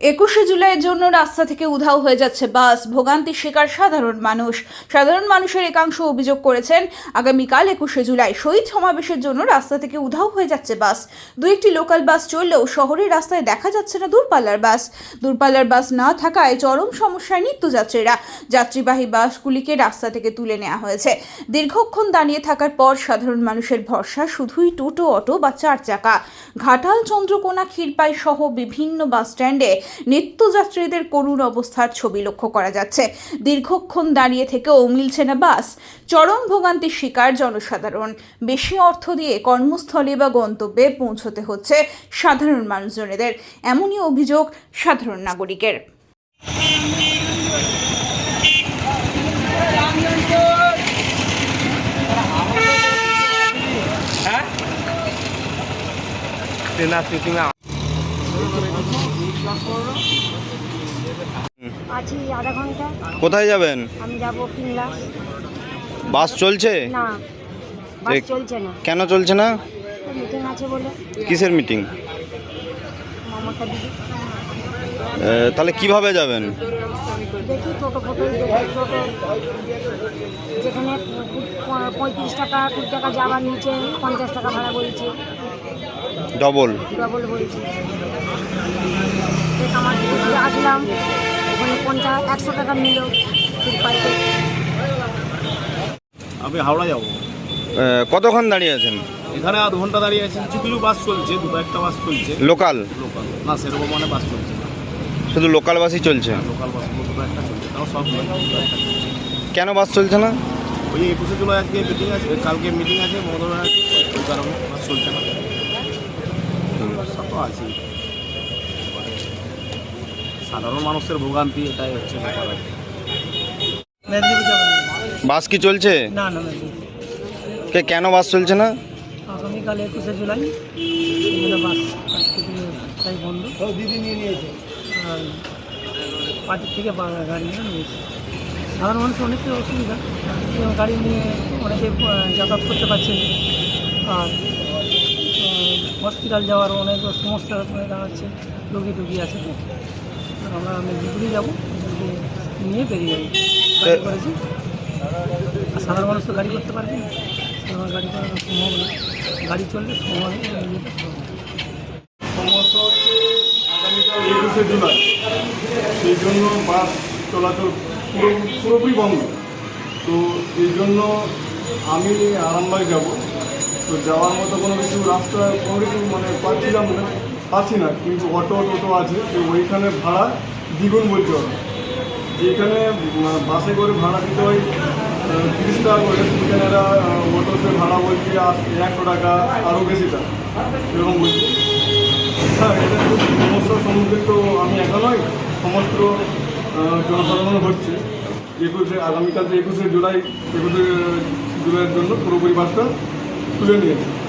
একুশে জুলাইয়ের জন্য রাস্তা থেকে উধাও হয়ে যাচ্ছে বাস। ভোগান্তির শিকার সাধারণ মানুষ। সাধারণ মানুষের একাংশ অভিযোগ করেছেন, আগামীকাল একুশে জুলাই শহীদ সমাবেশের জন্য রাস্তা থেকে উধাও হয়ে যাচ্ছে বাস। দু একটি লোকাল বাস চললেও শহরের রাস্তায় দেখা যাচ্ছে না দূরপাল্লার বাস। দূরপাল্লার বাস না থাকায় চরম সমস্যায় নিত্যযাত্রীরা। যাত্রীবাহী বাসগুলিকে রাস্তা থেকে তুলে নেওয়া হয়েছে। দীর্ঘক্ষণ দাঁড়িয়ে থাকার পর সাধারণ মানুষের ভরসা শুধুই টোটো, অটো বা চার চাকা। ঘাটাল, চন্দ্রকোনা, ক্ষীরপাই সহ বিভিন্ন বাস স্ট্যান্ডে নিত্যযাত্রীদের করুণ অবস্থার ছবি লক্ষ্য করা যাচ্ছে। দীর্ঘক্ষণ দাঁড়িয়ে থেকেও মিলছে না বাস। চরম ভোগান্তির শিকার জনসাধারণ। বেশি অর্থ দিয়ে কর্মস্থলে বা গন্তব্যে পৌঁছতে হচ্ছে সাধারণ মানুষজনেদের। এমনই অভিযোগ সাধারণ নাগরিকের। আছি আধা ঘণ্টা। কোথায় যাবেন? আমি যাব কিনলা বাস চলছে? না বাস চলছে না। কেন চলছে না? মিটিং আছে বলে। কিসের মিটিং মমতা দিদি। তাহলে কীভাবে যাবেন? দেখি টোটো ফটো টোটো যেখানে পঁয়ত্রিশ টাকা কুড়ি টাকা যাওয়ার নিচে পঞ্চাশ টাকা ভাড়া বলছে। ডবল ডবল বলছে দেখ আমার দিদি আসলাম। ওখানে পঞ্চাশ একশো টাকা নিল। আমি হাওড়া যাব। কতক্ষণ দাঁড়িয়ে আছেন? এখানে আধ ঘণ্টা দাঁড়িয়ে আছি। কিছু বাস চলছে দুটো একটা বাস চলছে। লোকাল লোকাল না সেরকম মানে বাস চলছে শুধু লোকাল বাসই চলছে? লোকাল বাস দুটো একটা চলছে। তাও সব কেন বাস চলছে না? ওই একুশে জুলাই আজকে মিটিং আছে কালকে মিটিং আছে মমতা ব্যানার্জি ওই কারণে বাস চলছে না। সব সাধারণ মানুষের ভোগান্তি এটাই হচ্ছে ব্যাপার। বাস কি চলছে? না না কে কেন বাস চলছে না? আগামীকাল একুশে জুলাই। বাস তাই বন্ধ। দিদি নিয়ে নিয়েছে। আর পার্টির থেকে গাড়ি নিয়ে নিয়েছে। সাধারণ মানুষ অনেকের অসুবিধা। এবং গাড়ি নিয়ে অনেকে যাতায়াত করতে পারছে না। আর হসপিটাল যাওয়ার অনেক সমস্যা দাঁড়াচ্ছে রোগী টুগী আছে তো। আমরা মেদিনীপুরে যাব নিয়ে বেরিয়ে যাব। গাড়ি করেছি। আর সাধারণ মানুষ তো গাড়ি করতে পারবে না। সাধারণ গাড়ি করা সম্ভব না। গাড়ি চললে সময় সমস্যা হচ্ছে আগামীকাল একুশে জুলাই। সেই জন্য বাস চলাচল পুরো পুরোপুরি বন্ধ। তো এই জন্য আমি আরামবাগ যাব। তো যাওয়ার মতো কোনো কিছু রাস্তা কোনো কিছু মানে পাচ্ছিলাম না, পাচ্ছি না, কিন্তু অটো টোটো আছে, তো ওইখানে ভাড়া দ্বিগুণ বলতে হবে। যেখানে বাসে করে ভাড়া দিতে হয় তিরিশ টাকা করে, সেখানে এরা অটোতে ভাড়া বলছে একশো টাকা, আরও বেশি টাকা, এরকম বলছে। হ্যাঁ এটা সমস্যার সম্মুখীন, তো আমি একা নয় সমস্ত জনসাধারণ হচ্ছে। একুশে, আগামীকাল একুশে জুলাই, একুশে জুলাইয়ের জন্য পুরোপুরি বাসটা তুলে নিয়েছে